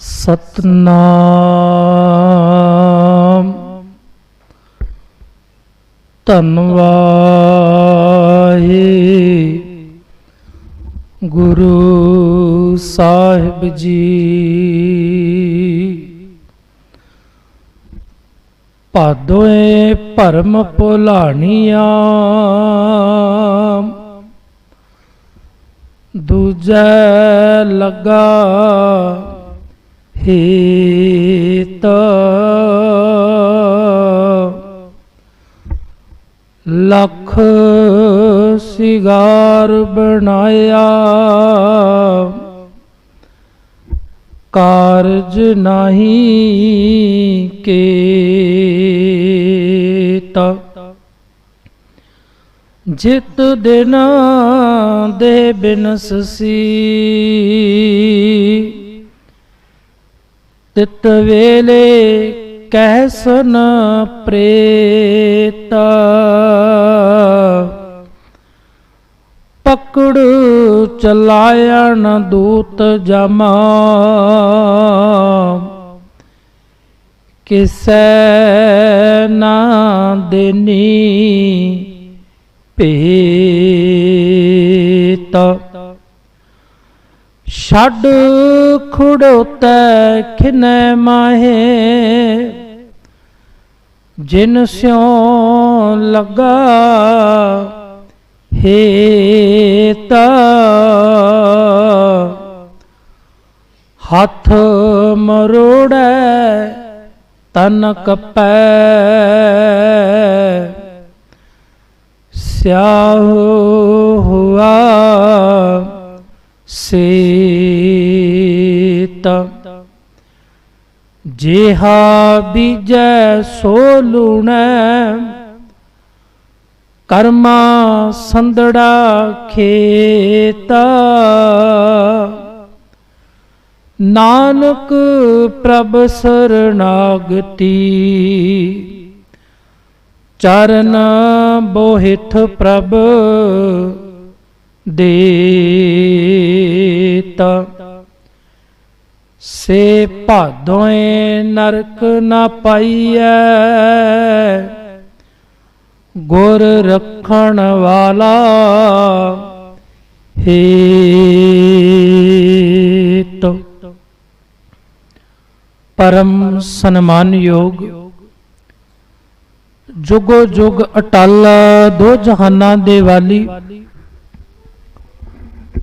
ਸਤਨਾਮ। ਧੰਨਵਾਦ ਗੁਰੂ ਸਾਹਿਬ ਜੀ। ਭਾਦੋਏ ਭਰਮ ਭੁਲਾਣੀਆਂ। ਦੂਜੈ ਲਗਾ ਹੀਤ ਲੱਖ ਸਿਗਾਰ ਬਣਾਇਆ ਕਾਰਜ ਨਹੀਂ ਕੀਤਾ। ਜਿਤ ਦਿਨ ਦੇ ਬਿਨਸਸੀ ਤਿਤ ਵੇਲੇ ਕਹਿਸਨ ਪ੍ਰੇਤ। ਪਕੜ ਚਲਾਇਣ ਦੂਤ ਜਮਾ। ਕਿਸੈ ਨਾ ਦੇਨੀ ਭੇਤ। ਛੱਡ ਖੁੜੋਤੈ ਖਿਨੈ ਮਾਹੇ ਜਿਨ ਸਿਉ ਲਗਾ ਹੇਤ। ਹੱਥ ਮਰੋੜੈ ਤਨ ਕਪੈ। ਸਿਆਹ ਹੁਆ ਸੀਤ ਜਿਹਾ ਬੀਜੈ ਸੋ ਲੂਣੈ, ਕਰਮਾ ਸੰਦੜਾ ਖੇਤਾ। ਨਾਨਕ ਪ੍ਰਭ ਸਰਨਾਗਤੀ, ਚਰਨ ਬੋਹਿਥ ਪ੍ਰਭ ਦੇਤਾ। ਸੇ ਭਾਦੋਏ ਨਰਕ ਨਾ ਪਾਈਐ। ਗੁਰ ਰੱਖਣ ਵਾਲਾ ਹੇਤ ਪਰਮ ਸਨਮਾਨਯੋਗ ਜੁਗੋ ਜੁਗ ਅਟਲ ਦੋ ਜਹਾਨਾਂ ਦੇ ਵਾਲੀ।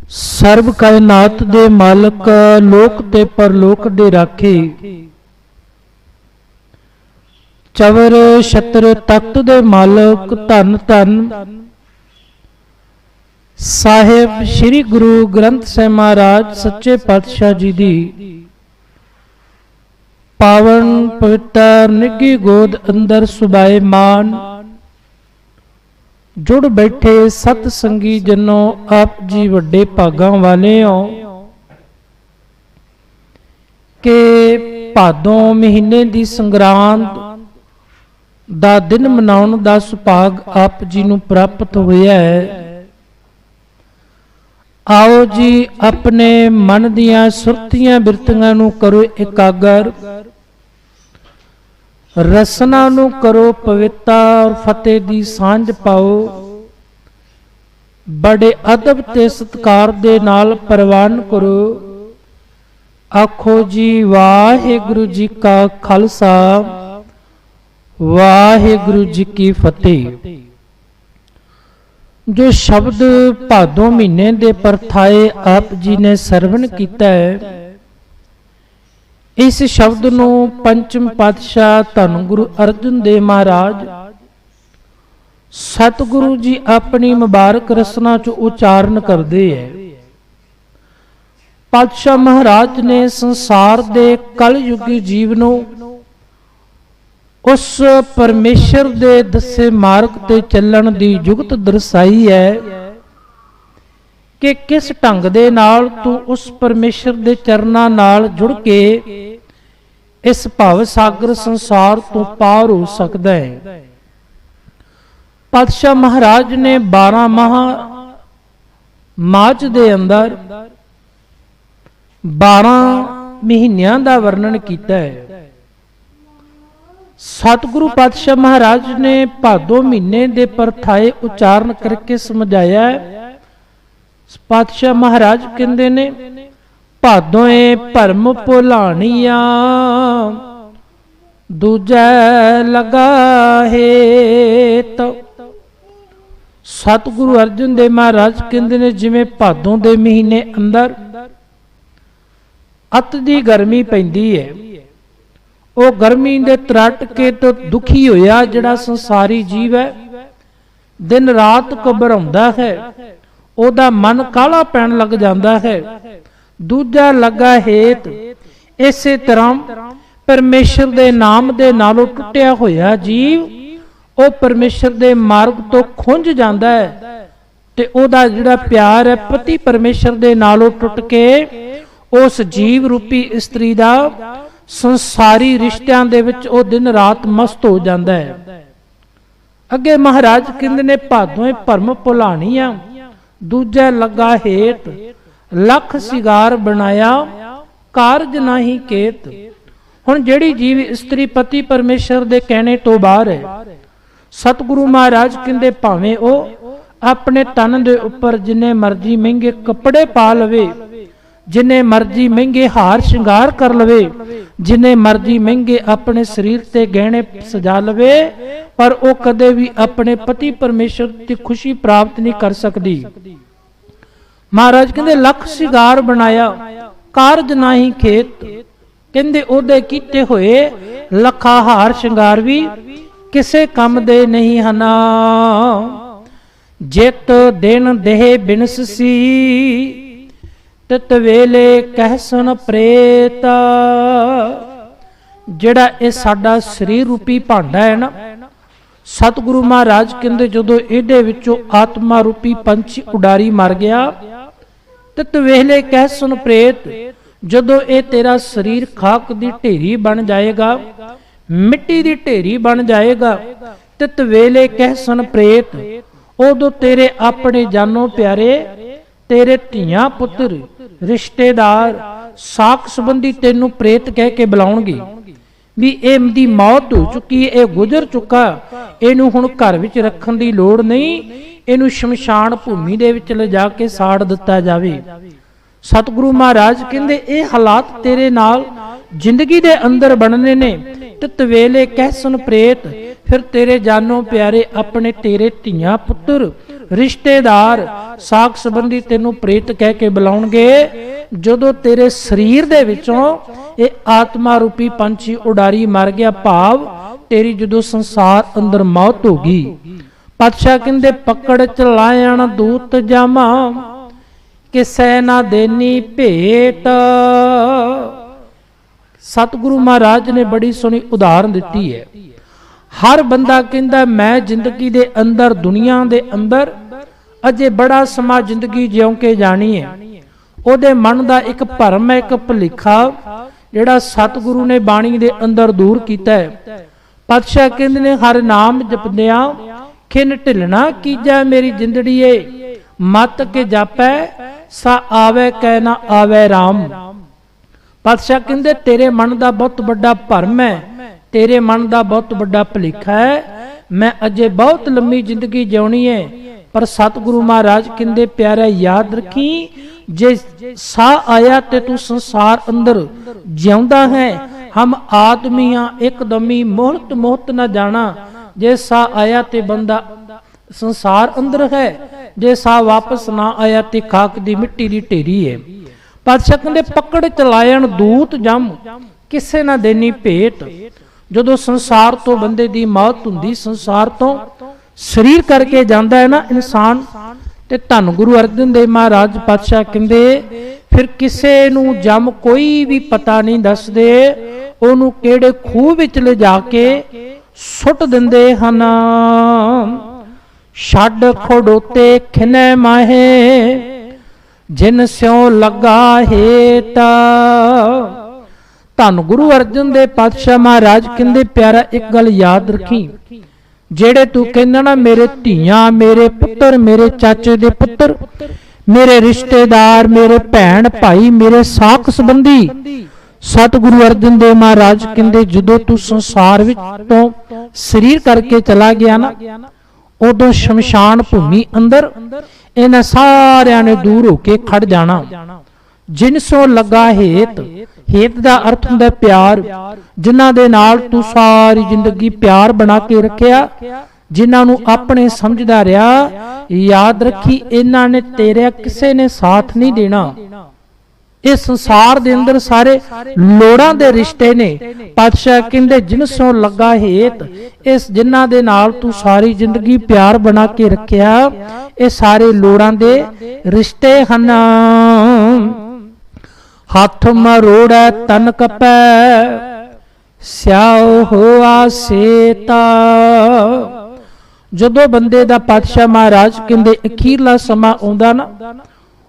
ਸਰਬ ਕਾਇਨਾਤ ਦੇ ਮਾਲਕ, ਲੋਕ ਤੇ ਪਰਲੋਕ ਦੇ ਰਾਖੇ। ਚਵਰ ਛਤਰ ਤਖਤ ਦੇ ਮਾਲਕ, ਧੰਨ ਧੰਨ। ਸਾਹਿਬ ਸ੍ਰੀ ਗੁਰੂ ਗ੍ਰੰਥ ਸਾਹਿਬ ਮਹਾਰਾਜ, ਸੱਚੇ ਪਾਤਸ਼ਾਹ ਜੀ ਦੀ। ਪਾਵਨ ਪਵਿੱਤਰ ਨਿੱਗੀ ਗੋਦ ਅੰਦਰ ਸੁਭਾਏ ਮਾਨ। ਜੁੜ ਬੈਠੇ ਸਤ ਸੰਗੀ ਜਨੋ ਆਪ ਜੀ ਵੱਡੇ ਭਾਗਾਂ ਵਾਲੇ ਹੋ ਕਿ ਭਾਦੋਂ ਮਹੀਨੇ ਦੀ ਸੰਗਰਾਂਦ ਦਾ ਦਿਨ ਮਨਾਉਣ ਦਾ ਸੁਭਾਗ ਆਪ ਜੀ ਨੂੰ ਪ੍ਰਾਪਤ ਹੋਇਆ ਹੈ। ਆਓ ਜੀ ਆਪਣੇ ਮਨ ਦੀਆਂ ਸੁਰਤੀਆਂ ਬਿਰਤੀਆਂ ਨੂੰ ਕਰੋ ਇਕਾਗਰ। ਰਸਨਾ ਨੂੰ ਕਰੋ ਪਵਿੱਤਰ ਫਤਿਹ ਦੀ ਸਾਂਝ ਪਾਓ। ਬੜੇ ਅਦਬ ਤੇ ਸਤਕਾਰ ਦੇ ਨਾਲ ਪ੍ਰਵਾਨ ਕਰੋ। ਆਖੋ ਜੀ, ਵਾਹਿਗੁਰੂ ਜੀ ਕਾ ਖਾਲਸਾ, ਵਾਹਿਗੁਰੂ ਜੀ ਕੀ ਫਤਿਹ। ਜੋ ਸ਼ਬਦ ਭਾਦੋ ਮਹੀਨੇ ਦੇ ਪਰਥਾਏ ਆਪ ਜੀ ਨੇ ਸਰਵਣ ਕੀਤਾ ਹੈ ਇਸ ਸ਼ਬਦ ਨੂੰ ਪੰਚਮ ਪਾਤਸ਼ਾਹ ਧੰਨ ਗੁਰੂ ਅਰਜਨ ਦੇਵ ਮਹਾਰਾਜ ਸਤਿਗੁਰੂ ਜੀ ਆਪਣੀ ਮੁਬਾਰਕ ਰਸਨਾ ਚ ਉਚਾਰਨ ਕਰਦੇ ਹੈ ਪਾਤਸ਼ਾਹ ਮਹਾਰਾਜ ਨੇ ਸੰਸਾਰ ਦੇ ਕਲਯੁਗੀ ਜੀਵ ਨੂੰ ਉਸ ਪਰਮੇਸ਼ਰ ਦੇ ਦੱਸੇ ਮਾਰਗ ਤੇ ਚੱਲਣ ਦੀ ਜੁਗਤ ਦਰਸਾਈ ਹੈ ਕਿ ਕਿਸ ਢੰਗ ਦੇ ਨਾਲ ਤੂੰ ਉਸ ਪਰਮੇਸ਼ਰ ਦੇ ਚਰਨਾਂ ਨਾਲ ਜੁੜ ਕੇ ਇਸ ਭਵ ਸਾਗਰ ਸੰਸਾਰ ਤੋਂ ਪਾਰ ਹੋ ਸਕਦਾ ਹੈ। ਪਾਤਸ਼ਾਹ ਮਹਾਰਾਜ ਨੇ 12 ਮਹਾ ਮਾਚ ਦੇ ਅੰਦਰ 12 ਮਹੀਨਿਆਂ ਦਾ ਵਰਣਨ ਕੀਤਾ ਹੈ। ਸਤਿਗੁਰੂ ਪਾਤਸ਼ਾਹ ਮਹਾਰਾਜ ਨੇ ਭਾਦੋ ਮਹੀਨੇ ਦੇ ਪਰਥਾਏ ਉਚਾਰਨ ਕਰਕੇ ਸਮਝਾਇਆ ਹੈ ਪਾਤਸ਼ਾਹ ਮਹਾਰਾਜ ਕਹਿੰਦੇ ਨੇ ਭਾਦੋਏ ਭਰਮ ਭੁਲਾਣੀਆਂ, ਦੂਜੈ ਲਗਾ ਹੇਤ। ਸਤਿਗੁਰੂ ਅਰਜਨ ਦੇਵ ਮਹਾਰਾਜ ਕਹਿੰਦੇ ਨੇ, ਜਿਵੇਂ ਭਾਦੋਂ ਦੇ ਮਹੀਨੇ ਅੰਦਰ ਅਤ ਦੀ ਗਰਮੀ ਪੈਂਦੀ ਹੈ ਉਹ ਗਰਮੀ ਦੇ ਤਰਟ ਕੇ ਤੋਂ ਦੁਖੀ ਹੋਇਆ ਜਿਹੜਾ ਸੰਸਾਰੀ ਜੀਵ ਹੈ, ਦਿਨ ਰਾਤ ਘਬਰਾਉਂਦਾ ਹੈ ਉਹਦਾ ਮਨ ਕਾਲਾ ਪੈਣ ਲੱਗ ਜਾਂਦਾ ਹੈ। ਦੂਜਾ ਲੱਗਾ ਹੇਤ। ਇਸੇ ਤਰ੍ਹਾਂ ਪਰਮੇਸ਼ਰ ਦੇ ਨਾਮ ਦੇ ਨਾਲੋਂ ਟੁੱਟਿਆ ਹੋਇਆ ਜੀਵ, ਉਹ ਪਰਮੇਸ਼ਰ ਦੇ ਮਾਰਗ ਤੋਂ ਖੁੰਝ ਜਾਂਦਾ ਹੈ ਤੇ ਉਹਦਾ ਜਿਹੜਾ ਪਿਆਰ ਹੈ ਪਤੀ ਪਰਮੇਸ਼ਰ ਦੇ ਨਾਲੋਂ ਟੁੱਟ ਕੇ ਉਸ ਜੀਵ ਰੂਪੀ ਇਸਤਰੀ ਦਾ ਸੰਸਾਰੀ ਰਿਸ਼ਤਿਆਂ ਦੇ ਵਿੱਚ ਉਹ ਦਿਨ ਰਾਤ ਮਸਤ ਹੋ ਜਾਂਦਾ ਹੈ। ਅੱਗੇ ਮਹਾਰਾਜ ਕਹਿੰਦੇ ਨੇ ਭਾਦੋਏ ਭਰਮ ਭੁਲਾਣੀਆਂ। ਦੂਜਾ ਲੱਗਾ ਹੇਤ, ਲੱਖ ਸਿਗਾਰ ਬਣਾਇਆ, ਕਾਰਜ ਨਹੀਂ ਕੇਤ। ਹੁਣ ਜਿਹੜੀ ਜੀਵ ਇਸਤਰੀ ਪਤੀ ਪਰਮੇਸ਼ਰ ਦੇ ਕਹਿਣੇ ਤੋਂ ਬਾਹਰ ਹੈ, ਸਤਿਗੁਰੂ ਮਹਾਰਾਜ ਕਹਿੰਦੇ ਭਾਵੇਂ ਉਹ ਆਪਣੇ ਤਨ ਦੇ ਉੱਪਰ ਜਿੰਨੇ ਮਰਜ਼ੀ ਮਹਿੰਗੇ ਕੱਪੜੇ ਪਾ ਲਵੇ, ਜਿੰਨੇ ਮਰਜ਼ੀ ਮਹਿੰਗੇ ਹਾਰ ਸ਼ਿੰਗਾਰ ਕਰ ਲਵੇ ਜਿਨੇ ਮਰਜ਼ੀ ਮਹਿੰਗੇ ਆਪਣੇ ਸਰੀਰ ਤੇ ਗਹਿਣੇ ਸਜਾ ਲਵੇ, ਪਰ ਉਹ ਕਦੇ ਵੀ ਆਪਣੇ ਪਤੀ ਪਰਮੇਸ਼ਰ ਦੀ ਖੁਸ਼ੀ ਪ੍ਰਾਪਤ ਨਹੀਂ ਕਰ ਸਕਦੀ। ਮਹਾਰਾਜ ਕਹਿੰਦੇ, ਲੱਖ ਸ਼ਿੰਗਾਰ ਬਣਾਇਆ, ਕਾਰਜ ਨਹੀਂ ਖੇਤ। ਕਹਿੰਦੇ, ਉਹਦੇ ਕੀਤੇ ਹੋਏ ਲੱਖਾਂ ਹਾਰ ਸ਼ਿੰਗਾਰ ਵੀ ਕਿਸੇ ਕੰਮ ਦੇ ਨਹੀਂ ਹਨ। ਜਿਤ ਦਿਨ ਦੇਹ ਬਿਨਸ ਤਤ ਵੇਲੇ ਕਹਿ ਸੁਨ ਪ੍ਰੇਤ। ਜਿਹੜਾ ਇਹ ਸਾਡਾ ਸਰੀਰ ਰੂਪੀ ਭਾਂਡਾ ਹੈ ਨਾ, ਸਤਿਗੁਰੂ ਮਹਾਰਾਜ ਕਹਿੰਦੇ ਜਦੋਂ ਇਹਦੇ ਵਿੱਚੋਂ ਆਤਮਾ ਰੂਪੀ ਪੰਛੀ ਉਡਾਰੀ ਮਰ ਗਿਆ, ਤਤ ਵੇਲੇ ਕਹਿ ਸੁਨ ਪ੍ਰੇਤ, ਜਦੋਂ ਇਹ ਤੇਰਾ ਸਰੀਰ ਖਾਕ ਦੀ ਢੇਰੀ ਬਣ ਜਾਏਗਾ, ਮਿੱਟੀ ਦੀ ਢੇਰੀ ਬਣ ਜਾਏਗਾ, ਤਿਤ ਵੇਲੇ ਕਹਿ ਸੁਨ ਪ੍ਰੇਤ, ਉਦੋਂ ਤੇਰੇ ਆਪਣੇ ਜਾਨੋ ਪਿਆਰੇ ਤੇਰੇ ਧੀਆਂ ਪੁੱਤਰ, ਰਿਸ਼ਤੇਦਾਰ, ਸਾਖ ਸੰਬੰਧੀ ਤੈਨੂੰ ਪ੍ਰੇਤ ਕਹਿ ਕੇ ਬੁਲਾਉਣਗੇ। ਵੀ ਇਹ ਦੀ ਮੌਤ ਹੋ ਚੁੱਕੀ ਇਹ ਗੁਜ਼ਰ ਚੁੱਕਾ, ਇਹਨੂੰ ਹੁਣ ਘਰ ਵਿੱਚ ਰੱਖਣ ਦੀ ਲੋੜ ਨਹੀਂ, ਇਹਨੂੰ ਸ਼ਮਸ਼ਾਨ ਭੂਮੀ ਦੇ ਵਿੱਚ ਲਿਜਾ ਕੇ ਸਾੜ ਦਿੱਤਾ ਜਾਵੇ। ਸਤਿਗੁਰੂ ਮਹਾਰਾਜ ਕਹਿੰਦੇ, ਇਹ ਹਾਲਾਤ ਤੇਰੇ ਨਾਲ ਜ਼ਿੰਦਗੀ ਦੇ ਅੰਦਰ ਬਣਨੇ ਨੇ। ਤਿਤ ਵੇਲੇ ਕਹਿ ਸੁਨ ਪ੍ਰੇਤ, ਫਿਰ ਤੇਰੇ ਜਾਨੋਂ ਪਿਆਰੇ ਆਪਣੇ ਤੇਰੇ ਧੀਆਂ ਪੁੱਤਰ ਰਿਸ਼ਤੇਦਾਰ ਸਾਖ ਸੰਬੰਧੀ ਤੈਨੂੰ ਪ੍ਰੇਤ ਕਹਿ ਕੇ ਬੁਲਾਉਣਗੇ। ਜਦੋਂ ਤੇਰੇ ਸਰੀਰ ਦੇ ਵਿੱਚੋਂ ਇਹ ਆਤਮਾ ਰੂਪੀ ਪੰਛੀ ਉਡਾਰੀ ਮਰ ਗਿਆ ਭਾਵ, ਤੇਰੀ ਜਦੋਂ ਸੰਸਾਰ ਅੰਦਰ ਮੌਤ ਹੋ ਗਈ। ਪਾਤਸ਼ਾਹ ਕਹਿੰਦੇ, ਪਕੜ ਚ ਲਾਇਣ ਦੂਤ ਜਾਮਾ ਕਿਸੈ ਨਾ ਦੇਨੀ ਭੇਟ। ਸਤਿਗੁਰੂ ਮਹਾਰਾਜ ਨੇ ਬੜੀ ਸੋਹਣੀ ਉਦਾਹਰਨ ਦਿੱਤੀ ਹੈ। ਹਰ ਬੰਦਾ ਕਹਿੰਦਾ, ਮੈਂ ਜ਼ਿੰਦਗੀ ਦੇ ਅੰਦਰ, ਦੁਨੀਆ ਦੇ ਅੰਦਰ ਅਜੇ ਬੜਾ ਸਮਾਂ ਜ਼ਿੰਦਗੀ ਜਿਉਂ ਕੇ ਜਾਣੀ ਹੈ ਉਹਦੇ ਮਨ ਦਾ ਇੱਕ ਭਰਮ ਹੈ, ਇੱਕ ਭੁਲੇਖਾ, ਜਿਹੜਾ ਸਤਿਗੁਰੂ ਨੇ ਬਾਣੀ ਦੇ ਅੰਦਰ ਦੂਰ ਕੀਤਾ ਹੈ। ਪਾਤਸ਼ਾਹ ਕਹਿੰਦੇ ਨੇ, ਹਰ ਨਾਮ ਜਪਦਿਆਂ ਖਿਨ ਢਿਲਣਾ ਕੀਜੈ ਮੇਰੀ ਜਿੰਦੜੀਏ। ਮਤ ਕੇ ਜਾਪੈ, ਸਾ ਆਵੇ ਕਹਿ ਨਾ ਆਵੇ RAM ਪਾਤਸ਼ਾਹ ਕਹਿੰਦੇ, ਤੇਰੇ ਮਨ ਦਾ ਬਹੁਤ ਵੱਡਾ ਭਰਮ ਹੈ ਤੇਰੇ ਮਨ ਦਾ ਬਹੁਤ ਵੱਡਾ ਭੁਲੇਖਾ ਹੈ। ਮੈਂ ਅਜੇ ਬਹੁਤ ਲੰਮੀ ਜ਼ਿੰਦਗੀ ਜਿਉਣੀ ਹੈ, ਪਰ ਸਤਿਗੁਰੂ ਮਹਾਰਾਜ ਕਹਿੰਦੇ, ਪਿਆਰਾ, ਯਾਦ ਰੱਖੀ, ਜੇ ਸਾਹ ਆਇਆ ਤੇ ਤੂੰ ਸੰਸਾਰ ਅੰਦਰ ਜਿਉਂਦਾ ਹੈ। ਹਮ ਆਦਮੀਆਂ ਇੱਕਦਮੀ ਮੋਹਤ ਮੋਹਤ ਨਾ ਜਾਣਾ। ਜੇ ਸਾਹ ਆਇਆ ਤੇ ਬੰਦਾ ਸੰਸਾਰ ਅੰਦਰ ਹੈ, ਜੇ ਸਾਹ ਵਾਪਸ ਨਾ ਆਇਆ ਤੇ ਖਾਕ ਦੀ ਮਿੱਟੀ ਦੀ ਢੇਰੀ ਹੈ। ਪਾਤਸ਼ਾਹ ਕਹਿੰਦੇ, ਪਕੜ ਚਲਾਇਣ ਦੂਤ ਜਮ, ਕਿਸੇ ਨਾ ਦੇਣੀ ਭੇਟ। ਜਦੋਂ ਸੰਸਾਰ ਤੋਂ ਬੰਦੇ ਦੀ ਮੌਤ ਹੁੰਦੀ, ਸੰਸਾਰ ਤੋਂ ਸਰੀਰ ਕਰਕੇ ਜਾਂਦਾ ਹੈ ਨਾ ਇਨਸਾਨ, ਤੇ ਧੰਨ ਗੁਰੂ ਅਰਜਨ ਦੇਵ ਮਹਾਰਾਜ ਪਾਤਸ਼ਾਹ ਕਹਿੰਦੇ, ਫਿਰ ਕਿਸੇ ਨੂੰ ਜਮ ਕੋਈ ਵੀ ਪਤਾ ਨਹੀਂ ਦੱਸਦੇ, ਉਹਨੂੰ ਕਿਹੜੇ ਖੂਹ ਵਿੱਚ ਲਿਜਾ ਕੇ ਸੁੱਟ ਦਿੰਦੇ ਹਨ। ਛੱਡ ਖੜੋਤੇ ਖਿਨੈ ਮਾਹੇ, ਜਿਨ ਸਿਉ ਲਗਾ ਹੇਤਾ। ਧੰਨ ਗੁਰੂ ਅਰਜਨ ਦੇ ਪਾਤਸ਼ਾਹ ਮਹਾਰਾਜ ਕਹਿੰਦੇ, ਪਿਆਰਾ, ਇੱਕ ਗੱਲ ਯਾਦ ਰੱਖੀ। ਜਿਹੜੇ ਤੂੰ ਕਹਿੰਦਾ ਨਾ, ਮੇਰੇ ਧੀਆਂ, ਮੇਰੇ ਪੁੱਤਰ, ਮੇਰੇ ਚਾਚੇ ਦੇ ਪੁੱਤਰ, ਮੇਰੇ ਰਿਸ਼ਤੇਦਾਰ, ਮੇਰੇ ਭੈਣ ਭਾਈ, ਮੇਰੇ ਸਾਖ ਸੰਬੰਧੀ, ਸਤਿਗੁਰੂ ਅਰਜਨ ਦੇਵ ਮਹਾਰਾਜ ਕਹਿੰਦੇ, ਜਦੋਂ ਤੂੰ ਸੰਸਾਰ ਵਿੱਚ ਤੋਂ ਸਰੀਰ ਕਰਕੇ ਚਲਾ ਗਿਆ ਨਾ, ਉਦੋਂ ਸ਼ਮਸ਼ਾਨ ਭੂਮੀ ਅੰਦਰ ਇਹਨਾਂ ਸਾਰਿਆਂ ਨੇ ਦੂਰ ਹੋ ਕੇ ਖੜ ਜਾਣਾ। ਜਿਨ ਸੋ ਲੱਗਾ ਹੇਤ ਹੇਤ ਦਾ ਅਰਥ ਹੁੰਦਾ ਪਿਆਰ। ਜਿਨ੍ਹਾਂ ਦੇ ਨਾਲ ਤੂੰ ਸਾਰੀ ਜ਼ਿੰਦਗੀ ਪਿਆਰ ਬਣਾ ਕੇ ਰੱਖਿਆ, ਜਿਨ੍ਹਾਂ ਨੂੰ ਆਪਣੇ ਸਮਝਦਾ ਰਿਹਾ, ਯਾਦ ਰੱਖੀ ਇਹਨਾਂ ਨੇ ਤੇਰੇ ਕਿਸੇ ਨੇ ਸਾਥ ਨਹੀਂ ਦੇਣਾ। ਇਹ ਸੰਸਾਰ ਦੇ ਅੰਦਰ ਸਾਰੇ ਲੋੜਾਂ ਦੇ ਰਿਸ਼ਤੇ ਨੇ। ਪਾਤਸ਼ਾਹ ਕਹਿੰਦੇ, ਜਿਨ ਸੋ ਲੱਗਾ ਹੇਤ, ਇਸ ਜਿਨ੍ਹਾਂ ਦੇ ਨਾਲ ਤੂੰ ਸਾਰੀ ਜ਼ਿੰਦਗੀ ਪਿਆਰ ਬਣਾ ਕੇ ਰੱਖਿਆ, ਇਹ ਸਾਰੇ ਲੋੜਾਂ ਦੇ ਰਿਸ਼ਤੇ ਹਨ। ਹੱਥ ਮਰੋੜੈ ਤਨ ਕਪੈ, ਸਿਆਉ ਹੋਆ ਸੇਤਾ। ਜਦੋਂ ਬੰਦੇ ਦਾ ਪਾਤਸ਼ਾਹ ਮਹਾਰਾਜ ਕਹਿੰਦੇ ਅਖੀਰਲਾ ਸਮਾਂ ਆਉਂਦਾ ਨਾ,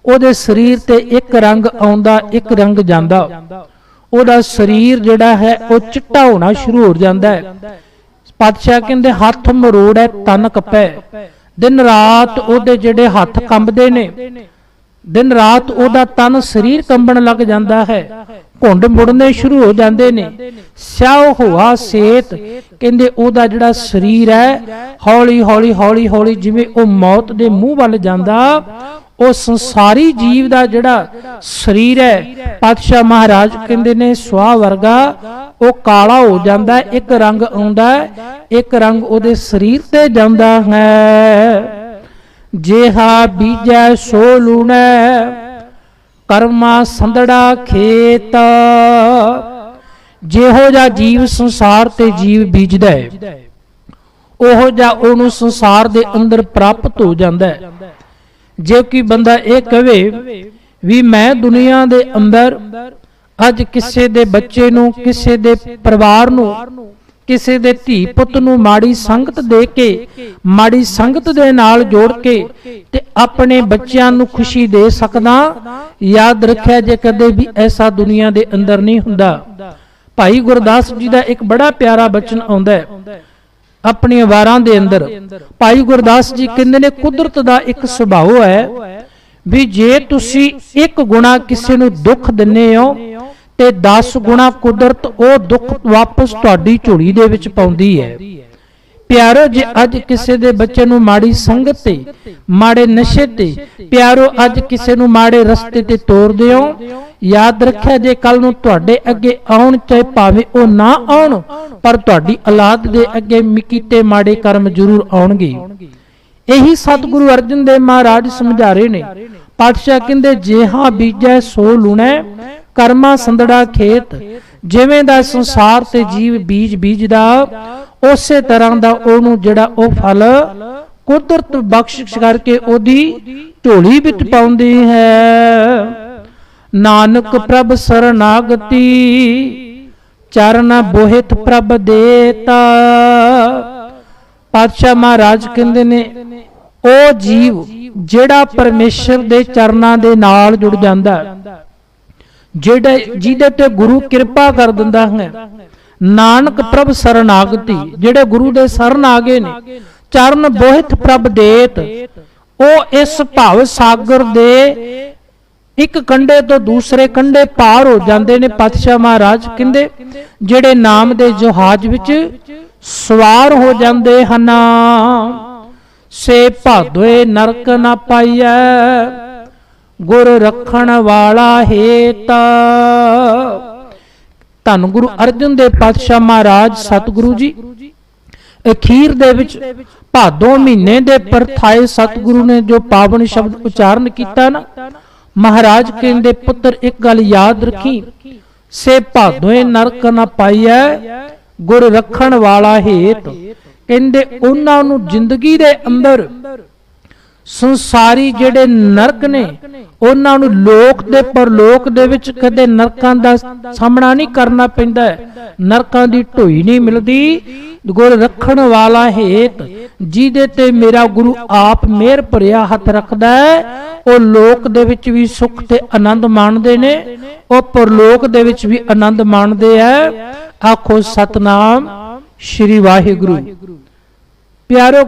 ਉਹਦੇ ਸਰੀਰ ਤੇ ਇੱਕ ਰੰਗ ਆਉਂਦਾ, ਇੱਕ ਰੰਗ ਜਾਂਦਾ। ਉਹਦਾ ਸਰੀਰ ਜਿਹੜਾ ਹੈ, ਉਹ ਚਿੱਟਾ ਹੋਣਾ ਸ਼ੁਰੂ ਹੋ ਜਾਂਦਾ ਹੈ। ਪਾਤਸ਼ਾਹ ਕਹਿੰਦੇ ਹੱਥ ਮਰੋੜੈ ਤਨ ਕਪੈ। ਦਿਨ ਰਾਤ ਉਹਦੇ ਜਿਹੜੇ ਹੱਥ ਕੰਬਦੇ ਨੇ ਦਿਨ ਰਾਤ ਉਹਦਾ ਤਨ ਸਰੀਰ ਕੰਬਣ ਲੱਗ ਜਾਂਦਾ ਹੈ। ਘੁੰਡ ਮੁੜਨੇ ਸ਼ੁਰੂ ਹੋ ਜਾਂਦੇ ਨੇ। ਸਿਆਹ ਹੋਆ ਸੇਤ। ਕਹਿੰਦੇ ਉਹਦਾ ਜਿਹੜਾ ਸਰੀਰ ਹੈ, ਹੌਲੀ ਹੌਲੀ ਹੌਲੀ ਹੌਲੀ ਜਿਵੇਂ ਉਹ ਮੌਤ ਦੇ ਮੂੰਹ ਵੱਲ ਜਾਂਦਾ, ਉਹ ਸੰਸਾਰੀ ਜੀਵ ਦਾ ਜਿਹੜਾ ਸਰੀਰ ਹੈ, ਪਾਤਸ਼ਾਹ ਮਹਾਰਾਜ ਕਹਿੰਦੇ ਨੇ ਸਵਾ ਵਰਗਾ, ਉਹ ਕਾਲਾ ਹੋ ਜਾਂਦਾ, ਇੱਕ ਰੰਗ ਆਉਂਦਾ, ਇੱਕ ਰੰਗ ਉਹਦੇ ਸਰੀਰ ਤੇ ਜਾਂਦਾ ਹੈ। ਜਿਹਾ ਬੀਜੈ ਸੋ ਲੂਣੈ, ਕਰਮਾ ਸੰਦੜਾ ਖੇਤ। ਜਿਹੋ ਜਿਹਾ ਜੀਵ ਸੰਸਾਰ ਤੇ ਜੀਵ ਬੀਜਦਾ ਹੈ ਉਹੋ ਜਿਹਾ ਉਹਨੂੰ ਸੰਸਾਰ ਦੇ ਅੰਦਰ ਪ੍ਰਾਪਤ ਹੋ ਜਾਂਦਾ ਹੈ ਜੇ ਕੋਈ ਬੰਦਾ ਇਹ ਕਵੇ ਵੀ ਮੈਂ ਦੁਨੀਆ ਦੇ ਅੰਦਰ, ਅੱਜ ਕਿਸੇ ਦੇ ਬੱਚੇ ਨੂੰ, ਕਿਸੇ ਦੇ ਪਰਿਵਾਰ ਨੂੰ ਕਿਸੇ ਦੇ ਧੀ ਪੁੱਤ ਨੂੰ ਮਾੜੀ ਸੰਗਤ ਦੇ ਕੇ, ਮਾੜੀ ਸੰਗਤ ਦੇ ਨਾਲ ਜੋੜ ਕੇ ਤੇ ਆਪਣੇ ਬੱਚਿਆਂ ਨੂੰ ਖੁਸ਼ੀ ਦੇ ਸਕਦਾ। ਯਾਦ ਰੱਖਿਆ ਜੇ ਕਦੇ ਵੀ ਐਸਾ ਦੁਨੀਆ ਦੇ ਅੰਦਰ ਨਹੀਂ ਹੁੰਦਾ। ਭਾਈ ਗੁਰਦਾਸ ਜੀ ਦਾ ਇੱਕ ਬੜਾ ਪਿਆਰਾ ਬਚਨ ਆਉਂਦਾ ਹੈ। ਆਪਣੀਆਂ ਵਾਰਾਂ ਦੇ ਅੰਦਰ, ਭਾਈ ਗੁਰਦਾਸ ਜੀ ਕਹਿੰਦੇ ਨੇ, ਕੁਦਰਤ ਦਾ ਇੱਕ ਸੁਭਾਅ ਹੈ ਵੀ ਜੇ ਤੁਸੀਂ ਇੱਕ ਗੁਣਾ ਕਿਸੇ ਨੂੰ ਦੁੱਖ ਦਿੰਨੇ ਹੋ ਤੇ 10 ਗੁਣਾ ਕੁਦਰਤ ਉਹ ਦੁੱਖ ਵਾਪਸ ਤੁਹਾਡੀ ਝੋਲੀ ਦੇ ਵਿੱਚ ਪਾਉਂਦੀ ਹੈ। ਪਿਆਰੋ, ਜੇ ਅੱਜ ਕਿਸੇ ਦੇ ਬੱਚੇ ਨੂੰ ਮਾੜੀ ਸੰਗਤ ਤੇ, ਮਾੜੇ ਨਸ਼ੇ ਤੇ, ਪਿਆਰੋ, ਅੱਜ ਕਿਸੇ ਨੂੰ ਮਾੜੇ ਰਸਤੇ ਤੇ ਤੋਰਦੇ ਹੋ ਯਾਦ ਰੱਖਿਆ ਜੇ ਕੱਲ ਨੂੰ ਤੁਹਾਡੇ ਅੱਗੇ ਆਉਣ ਚਾਹੇ ਭਾਵੇਂ ਉਹ ਨਾ ਆਉਣ, ਪਰ ਤੁਹਾਡੀ ਔਲਾਦ ਦੇ ਅੱਗੇ ਮਿਕੀਤੇ ਮਾੜੇ ਕਰਮ ਜ਼ਰੂਰ ਆਉਣਗੇ। ਇਹੀ ਸਤਿਗੁਰੂ ਅਰਜਨ ਦੇਵ ਮਹਾਰਾਜ ਸਮਝਾ ਰਹੇ ਨੇ, ਪਾਤਸ਼ਾਹ ਕਹਿੰਦੇ ਜਿਹਾ ਬੀਜੈ, ਸੋ ਲੁਣੈ। ਕਰਮਾ ਸੰਦੜਾ ਖੇਤ, ਜਿਵੇਂ ਦਾ ਸੰਸਾਰ ਤੇ ਜੀਵ ਬੀਜ ਬੀਜਦਾ, ਉਸੇ ਤਰ੍ਹਾਂ ਦਾ ਉਹਨੂੰ ਜਿਹੜਾ ਉਹ ਫਲ ਕੁਦਰਤ ਬਖਸ਼ਿਸ਼ ਕਰਕੇ ਉਹਦੀ ਝੋਲੀ ਵਿੱਚ ਪਾਉਂਦੀ ਹੈ। ਨਾਨਕ ਪ੍ਰਭ ਸਰਨਾਗਤੀ, ਚਰਨ ਬੋਹਿਤ ਪ੍ਰਭ ਦੇਤਾ। ਪਾਤਸ਼ਾਹ ਮਹਾਰਾਜ ਕਹਿੰਦੇ ਨੇ, ਉਹ ਜੀਵ ਜਿਹੜਾ ਪਰਮੇਸ਼ਰ ਦੇ ਚਰਨਾਂ ਦੇ ਨਾਲ ਜੁੜ ਜਾਂਦਾ ਹੈ। ਜਿਹੜੇ ਜਿਹਦੇ ਤੇ ਗੁਰੂ ਕਿਰਪਾ ਕਰ ਦਿੰਦਾ ਹੈ। ਨਾਨਕ ਪ੍ਰਭ ਸਰਨਾਗਤੀ, ਜਿਹੜੇ ਗੁਰੂ ਦੇ ਸਰਨ ਆ ਗਏ ਨੇ, ਚਰਨ ਬੋਹਿਤ ਪ੍ਰਭ ਦੇਤ, ਉਹ ਇਸ ਭਵ ਸਾਗਰ ਦੇ ਇੱਕ ਕੰਡੇ ਤੋਂ ਦੂਸਰੇ ਕੰਡੇ ਪਾਰ ਹੋ ਜਾਂਦੇ ਨੇ ਪਾਤਸ਼ਾਹ ਮਹਾਰਾਜ, ਕਹਿੰਦੇ, ਜਿਹੜੇ ਨਾਮ ਦੇ ਜਹਾਜ਼ ਵਿੱਚ ਸਵਾਰ ਹੋ ਜਾਂਦੇ ਹਨ। ਸੇ ਭਾਦੋਏ ਨਰਕ ਨਾ ਪਾਈਐ। ਗੁਰ ਰੱਖਣ ਵਾਲਾ ਹੇਤਾ। ਧੰਨ ਗੁਰੂ ਅਰਜਨ ਦੇਵ ਪਾਤਸ਼ਾਹ ਮਹਾਰਾਜ, ਸਤਿਗੁਰੂ ਜੀ। ਅਖੀਰ ਦੇ ਵਿੱਚ ਭਾਦੋਂ ਮਹੀਨੇ ਦੇ ਪਰਥਾਏ ਸਤਿਗੁਰੂ ਨੇ ਜੋ ਪਾਵਨ ਸ਼ਬਦ ਉਚਾਰਨ ਕੀਤਾ ਨਾ, ਮਹਾਰਾਜ ਕਹਿੰਦੇ, ਪੁੱਤਰ, ਇੱਕ ਗੱਲ ਯਾਦ ਰੱਖੀ। ਸੇ ਭਾਦੋਏ ਨਰਕ ਨਾ ਪਾਈਐ, ਗੁਰ ਰੱਖਣ ਵਾਲਾ ਹੇਤ। ਕਹਿੰਦੇ, ਉਹਨਾਂ ਨੂੰ ਜ਼ਿੰਦਗੀ ਦੇ ਅੰਦਰ ਸੰਸਾਰੀ ਜਿਹੜੇ ਨਰਕ ਨੇ, ਉਹਨਾਂ ਨੂੰ ਲੋਕ ਦੇ ਪਰਲੋਕ ਦੇ ਵਿੱਚ ਕਦੇ ਨਰਕਾਂ ਦਾ ਸਾਹਮਣਾ ਨਹੀਂ ਕਰਨਾ ਪੈਂਦਾ। ਨਰਕਾਂ ਦੀ ਢੋਈ ਨਹੀਂ ਮਿਲਦੀ। ਗੁਰ ਰੱਖਣ ਵਾਲਾ ਹੇਤ, ਜਿਹਦੇ ਤੇ ਮੇਰਾ ਗੁਰੂ ਆਪ ਮਿਹਰ ਭਰਿਆ ਹੱਥ ਰੱਖਦਾ ਹੈ, ਉਹ ਲੋਕ ਦੇ ਵਿੱਚ ਵੀ ਸੁੱਖ ਤੇ ਆਨੰਦ ਮਾਣਦੇ ਨੇ। ਉਹ ਪਰਲੋਕ ਦੇ ਵਿੱਚ ਵੀ ਆਨੰਦ ਮਾਣਦੇ ਆ। ਆਖੋ ਸਤਨਾਮ ਸ਼੍ਰੀ ਵਾਹਿਗੁਰੂ। ਪਿਆਰੋ